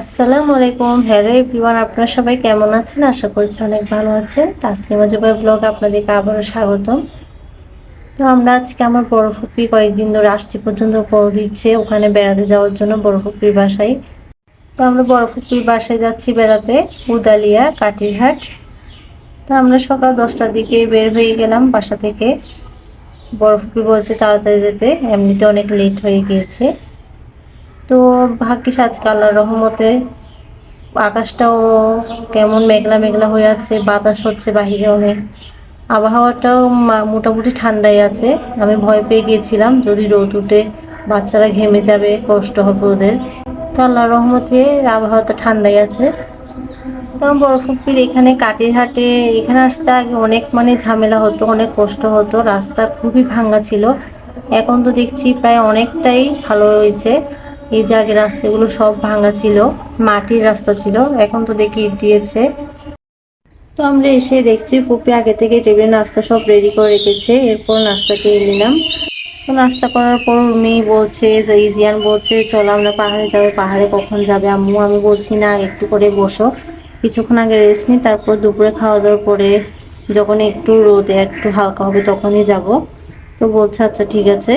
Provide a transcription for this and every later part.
আসসালামু আলাইকুম। Hello everyone আপনারা সবাই কেমন আছেন? আশা করছি অনেক ভালো আছেন। তাসলিমা জুবাই ব্লগ আপনাদেরকে আবারও স্বাগতম। তো আমরা আজকে আমার বড় ফুপি কয়েকদিন ধরে আসছি পর্যন্ত কল দিচ্ছে, ওখানে বেড়াতে যাওয়ার জন্য বড় ফুপির বাসায়। তো আমরা বড় ফুপির বাসায় যাচ্ছি বেড়াতে, উদালিয়া, কাটিরহাট। তো আমরা সকাল দশটার দিকে বের হয়ে গেলাম বাসা থেকে। বড় ফুপি বলছে তাড়াতাড়ি যেতে, এমনিতে অনেক লেট হয়ে গিয়েছে। তো ভাগ্যিস আজকে আল্লাহর রহমতে আকাশটাও কেমন মেঘলা মেঘলা হয়ে আছে, বাতাস হচ্ছে বাহিরে অনেক। আবহাওয়াটাও মোটামুটি ঠান্ডাই আছে। আমি ভয় পেয়ে গিয়েছিলাম যদি রোদ উঠে বাচ্চারা ঘেমে যাবে, কষ্ট হবে ওদের। তো আল্লাহর রহমতে আবহাওয়াটা ঠান্ডাই আছে। তো আমার বড় ফুপির এখানে কাটিরহাটে, এখানে আসতে আগে অনেক মানে ঝামেলা হতো, অনেক কষ্ট হতো। রাস্তা খুবই ভাঙ্গা ছিল। এখন তো দেখছি প্রায় অনেকটাই ভালো হয়েছে। এই যে আগে রাস্তাগুলো সব ভাঙা ছিল, মাটির রাস্তা ছিল, এখন তো দেখি ইট দিয়েছে। তো আমরা এসে দেখছি ফুপি আগে থেকে টেবিলে নাস্তা সব রেডি করে রেখেছে, এরপর নাস্তা খেয়ে নিলাম। তো নাস্তা করার পর মেয়ে বলছে, যে ইজিয়ান বলছে, চলো আমরা পাহাড়ে যাবে। পাহাড়ে কখন যাবে আম্মু? আমি বলছি, না, একটু করে বসো। কিছুক্ষণ আগে রেস্ট নিই, তারপর দুপুরে খাওয়া দাওয়ার পরে যখন একটু রোদে, একটু হালকা হবে, তখনই যাব। তো বলছে আচ্ছা ঠিক আছে।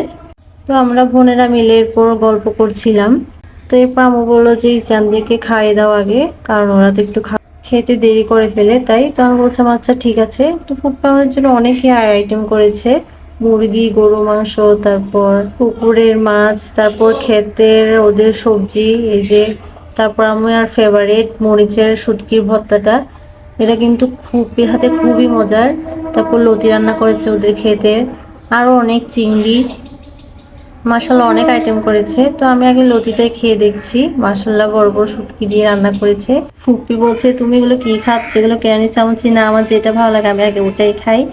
তো আমরা বোনেরা মিলে এরপর গল্প করছিলাম। তো এরপর আমু বলল যে ইসানদিকে খাইয়ে দাও আগে, কারণ ওরা তো একটু খেতে দেরি করে ফেলে, তাই তো আমি বলছিলাম আচ্ছা ঠিক আছে। তো ফুটপা আমাদের জন্য অনেকই আইটেম করেছে। মুরগি, গরু, মাংস, তারপর পুকুরের মাছ, তারপর ক্ষেতের ওদের সবজি, এই যে, তারপর আমার ফেভারিট মরিচের শুটকির ভর্তাটা। এটা কিন্তু খুবই, হাতে খুবই মজার। তারপর লতি রান্না করেছে ওদের খেতে। আরও অনেক চিংড়ি মাসাল্লাহ অনেক আইটেম করেছে। তো আমি আগে লতিটাই খেয়ে দেখছি। মাসাল্লাহ বড় বড় শুটকি দিয়ে রান্না করেছে। ফুপি বলছে তুমি এগুলো কি খাচ্ছ? এগুলো কেন চামচি না? আমার যেটা ভালো লাগে আমি আগে ওটাই খাই।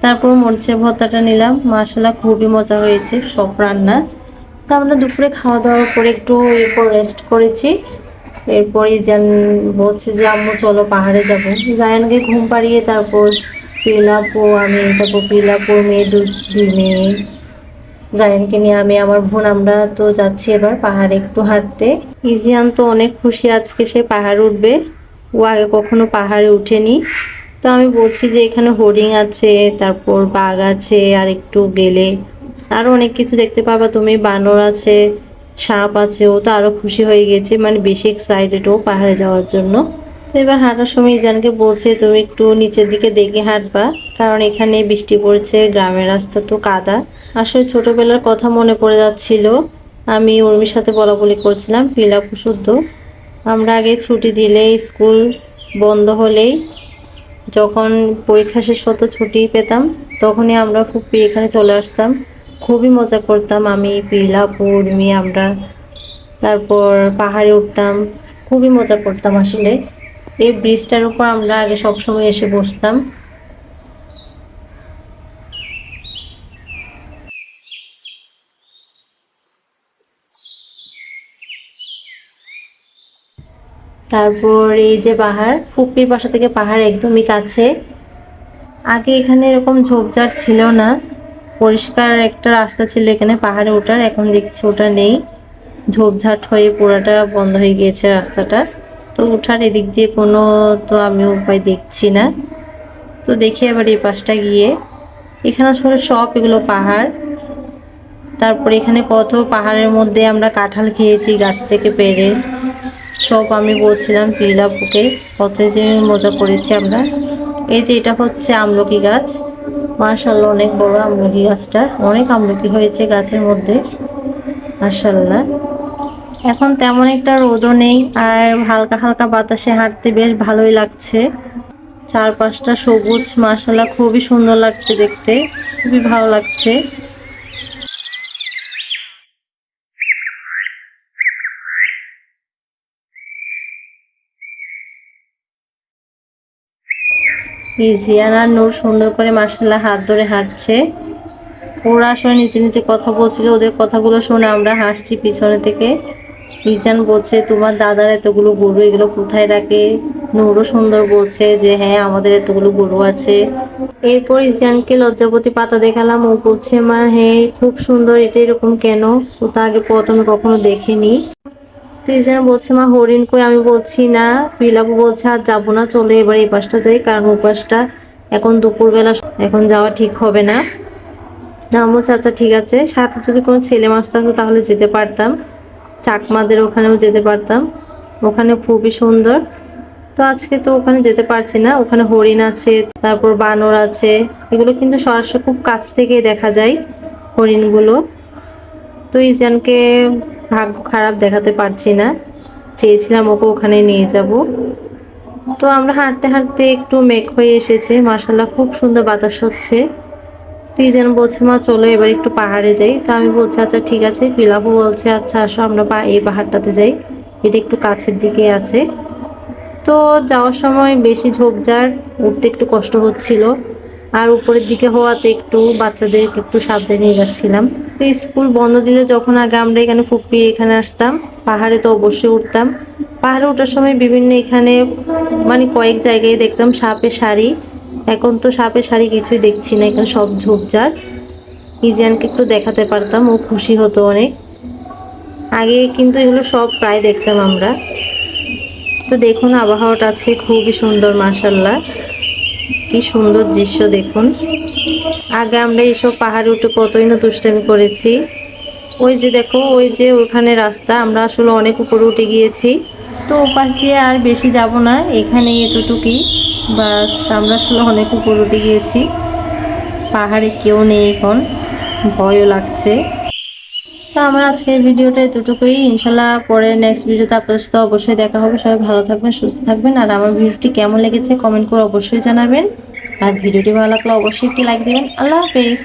তারপর মরিচের ভর্তাটা নিলাম। মাসাল্লাহ খুবই মজা হয়েছে সব রান্না। তো আমরা দুপুরে খাওয়া দাওয়ার পরে একটু এরপর রেস্ট করেছি। এরপর ইজান বলছে যে আম্মু চলো পাহাড়ে যাব। জায়ানকে ঘুম পাড়িয়ে তারপর পিলাপো আমি তারপর পিলাপো মেয়ে দু- দুই মেয়ে। জায়ানকে নিয়ে আমি আমার বোন, আমরা তো যাচ্ছি এবার পাহাড়ে একটু হাঁটতে। ইজিয়ান তো অনেক খুশি আজকে সে পাহাড় উঠবে। ও আগে কখনো পাহাড়ে উঠেনি। তো আমি বলছি যে এখানে হরিণ আছে, তারপর বাঘ আছে, আর একটু গেলে। আরও অনেক কিছু দেখতে পাবা। তুমি বানর আছে, সাপ আছে, ও তো আরও খুশি হয়ে গেছে মানে বেশি এক্সাইটেড ও পাহাড়ে যাওয়ার জন্য। এবার হাঁটার সময় ইজানকে বলছে, তুমি একটু নিচের দিকে দেখে হাঁটবা, কারণ এখানে বৃষ্টি পড়ছে, গ্রামের রাস্তা তো কাদা। আসলে ছোটবেলার কথা মনে পড়ে যাচ্ছিল। আমি উর্মির সাথে বলা বলি করছিলাম পিলাপু শুদ্ধ আমরা আগে ছুটি দিলে স্কুল বন্ধ হলেই যখন পরীক্ষা শেষ হতো ছুটি পেতাম, তখনই আমরা খুব এখানে চলে আসতাম। খুবই মজা করতাম আমি, পিলা উর্মি, আমরা। তারপর পাহাড়ে উঠতাম, খুবই মজা করতাম আসলে। এই ব্রিজটার উপর আমরা আগে সবসময় এসে বসতাম। তারপর এই যে পাহাড় ফুপির বাসা থেকে পাহাড় একদমই কাছে। আগে এখানে এরকম ঝোপঝাড় ছিল না। পরিষ্কার একটা রাস্তা ছিল এখানে পাহাড়ে ওঠার, এখন দেখছি ওটা নেই। ঝোপঝাট হয়ে পুরাটা বন্ধ হয়ে গিয়েছে রাস্তাটা। তো ওঠার এদিক দিয়ে কোনো তো আমি উপায় দেখছি না। তো দেখি এবার এই পাশটা গিয়ে। এখানে আসলে সব এগুলো পাহাড়। তারপর এখানে কত পাহাড়ের মধ্যে আমরা কাঁঠাল খেয়েছি, গাছ থেকে পেরে। সব আমি বলছিলাম পিলাপুকে কত যে মজা করেছি আমরা। এই যে এটা হচ্ছে আমলকি গাছ। মাশাল্লাহ অনেক বড় আমলকি গাছটা। অনেক আমলকি হয়েছে গাছের মধ্যে। মাশাল্লাহ এখন তেমন একটা রোদও নেই আর হালকা হালকা বাতাসে হাঁটতে বেশ ভালোই লাগছে। চারপাশটা সবুজ মাশাল্লাহ খুবই সুন্দর লাগছে দেখতে, খুবই ভালো লাগছে। ইজিয়ান আর নূর সুন্দর করে মাসাল্লাহ হাত ধরে হাঁটছে। ওরা আসলে নিচে নিচে কথা বলছিল, ওদের কথাগুলো শুনে আমরা হাসছি পিছনে থেকে। ইজান বলছে, তোমার দাদার এতগুলো গরু এগুলো কোথায় রাখে? নূরও সুন্দর বলছে যে হ্যাঁ আমাদের এতগুলো গরু আছে। এরপর ইজানকে লজ্জাপতি পাতা দেখালাম। ও বলছে, মা হ্যাঁ খুব সুন্দর, এটা এরকম কেন? ও তো আগে প্রথমে কখনো দেখেনি। রিজন বলছে, মা, হরিণ কই? আমি বলছি, না পিলাপু বলছে, আর যাব না, চলে এবার এই পাশটা যাই, কারণ ওই পাশটা এখন দুপুরবেলা, এখন যাওয়া ঠিক হবে না। না আমার চাচা, ঠিক আছে। সাথে যদি কোনো ছেলে থাকতো তাহলে যেতে পারতাম। চাকমাদের ওখানেও যেতে পারতাম। ওখানে খুবই সুন্দর। তো আজকে তো ওখানে যেতে পারছি না। ওখানে হরিণ আছে, তারপর বানর আছে। এগুলো কিন্তু সরাসরি খুব কাছ থেকেই দেখা যায় হরিণগুলো। তো ইজানকে ভাগ্য খারাপ দেখাতে পারছি না। চেয়েছিলাম ওকে ওখানে নিয়ে যাব। তো আমরা হাঁটতে হাঁটতে একটু মেঘ হয়ে এসেছে। মাসাল্লাহ খুব সুন্দর বাতাস হচ্ছে। তো যেন বলছে, মা, চলো এবার একটু পাহাড়ে যাই। তো আমি বলছি আচ্ছা ঠিক আছে। পিলাপু বলছে আচ্ছা আসো, আমরা পা এই পাহাড়টাতে যাই। এটা একটু কাছের দিকে আছে। তো যাওয়ার সময় বেশি ঝোপঝাড়, উঠতে একটু কষ্ট হচ্ছিল। আর উপরের দিকে হওয়াতে একটু বাচ্চাদেরকে একটু সাবধানে নিয়ে যাচ্ছিলাম। তো স্কুল বন্ধ দিলে যখন আগে আমরা এখানে ফুপি এখানে আসতাম, পাহাড়ে তো অবশ্যই উঠতাম। পাহাড়ে ওঠার সময় বিভিন্ন এখানে মানে কয়েক জায়গায় দেখতাম সাপের শাড়ি এখন তো সাপের শাড়ি কিছুই দেখছি না, এখানে সব ঝোপঝাড়। ইজিয়ানকে একটু দেখাতে পারতাম, ও খুশি হতো অনেক। আগে কিন্তু এগুলো সব প্রায় দেখতাম আমরা। তো দেখুন, আবহাওয়াটা আজকে খুবই সুন্দর মাসাল্লাহ কি সুন্দর দৃশ্য, দেখুন। আগে আমরা এইসব পাহাড়ে উঠে কতই না দুষ্টামি করেছি। ওই যে দেখো, ওই যে ওখানে রাস্তা, আমরা আসলে অনেক উপরে উঠে গিয়েছি। তো ওপাশ দিয়ে আর বেশি যাব না এখানে এতটুকুই। বাস, আমরা আসলে অনেক উপর উঠে গিয়েছি। পাহাড়ে কেউ নেই এখন, ভয়ও লাগছে। তো আমার আজকের ভিডিওটা এতটুকুই। ইনশাল্লাহ পরে নেক্সট ভিডিওতে আপনাদের সাথে অবশ্যই দেখা হবে। সবাই ভালো থাকবেন, সুস্থ থাকবেন। আর আমার ভিডিওটি কেমন লেগেছে কমেন্ট করে অবশ্যই জানাবেন। আর ভিডিওটি ভালো লাগলে অবশ্যই একটি লাইক দেবেন। আল্লাহ হাফেজ।